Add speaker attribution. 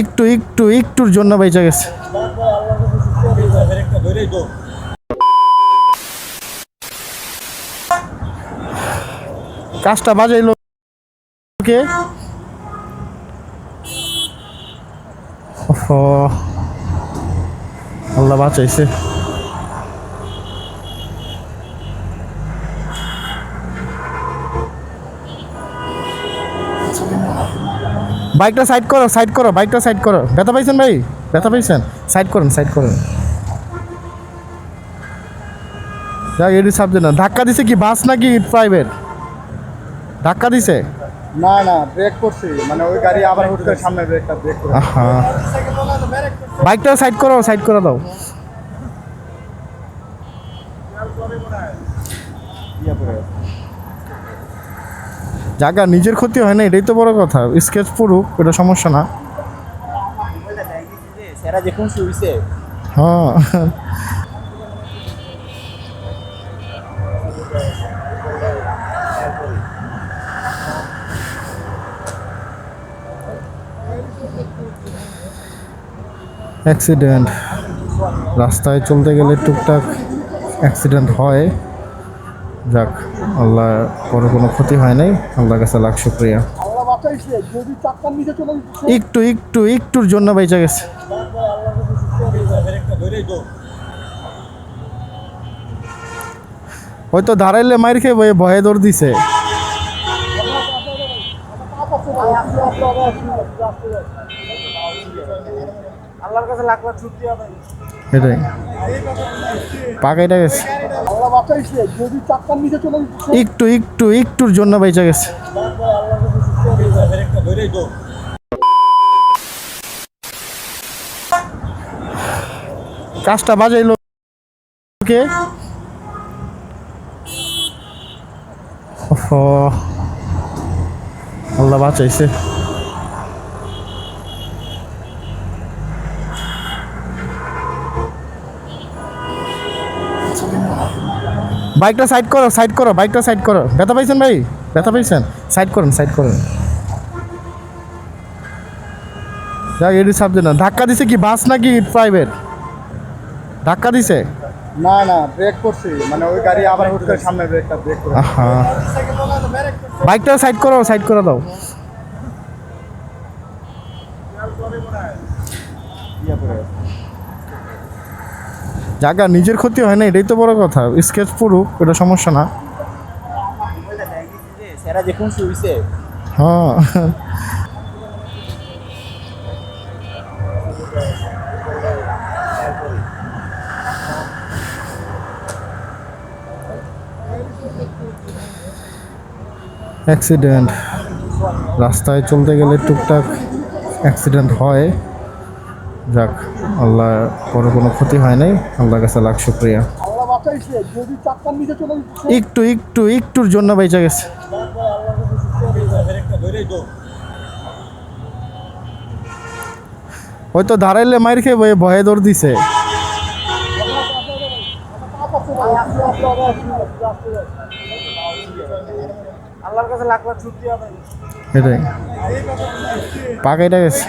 Speaker 1: একটু একটু একটুর জন্য বেঁচে গেছে। কাজটা বাজাইলো কে আল্লাহ বাঁচাইছে। বাইকটা সাইড করো সাইড করো বাইকটা সাইড করো। ব্যথা পাইছেন ভাই? ব্যথা পাইছেন? সাইড করুন সাইড করুন। যাক এটি সাবজেক্ট না। ধাক্কা দিছে কি বাস নাকি প্রাইভেট ধাক্কা দিছে?
Speaker 2: না না ব্রেক করছি। মানে ওই গাড়ি আবার হুট করে সামনে ব্রেকটা ব্রেক করে
Speaker 1: বাইকটা সাইড করো সাইড করে দাও।
Speaker 2: ইয়ে করে
Speaker 1: জায়গা নিজের ক্ষতি হয় না এটাই তো বড় কথা। স্কেচ পড়ুক এটা সমস্যা না। হ্যাঁ। অ্যাক্সিডেন্ট রাস্তায় চলতে গেলে টুকটাক অ্যাক্সিডেন্ট হয়। যাক আল্লাহ পরে কোনো ক্ষতি হয় নাই। আল্লাহর কাছে লাখ শুক্রিয়া। একটু একটু একটুর জন্য বেঁচে গেছে। হয়তো দাঁড়াইলে মাইর খেয়ে বয়ে ভয়ে দৌড় দিছে। এটাই পাকাইটা গেছে। একটু একটু একটুর জন্য বেঁচে গেছে। কাজটা বাজাইলো কে? আল্লাহ বাঁচাইছে। বাইকটা সাইড করো সাইড করো বাইকটা সাইড করো। ব্যথা পাইছেন ভাই? ব্যথা পাইছেন? সাইড করুন সাইড করুন। যাক এটি সাবজেক্ট না। ধাক্কা দিছে কি বাস নাকি প্রাইভেট ধাক্কা দিছে?
Speaker 2: না না ব্রেক করছি। মানে ওই গাড়ি আবার হুট করে সামনে ব্রেকটা ব্রেক করে।
Speaker 1: বাইকটা সাইড করো সাইড করে দাও।
Speaker 2: ইয়ে করে
Speaker 1: জায়গা নিজের ক্ষতি হয় না এটাই তো বড় কথা। স্কেচ পড়ুক এটা সমস্যা না। হ্যাঁ। অ্যাক্সিডেন্ট রাস্তায় চলতে গেলে টুকটাক অ্যাক্সিডেন্ট হয়। যাক আল্লাহ পরে কোনো ক্ষতি হয় নাই। আল্লাহর কাছে লাখ শুক্রিয়া। একটু একটু একটুর জন্য বেঁচে গেছে। হয়তো দাঁড়াইলে মাইর খেয়ে বয়ে ভয়ে দৌড় দিছে। এটাই। পাকাইটা গেছে।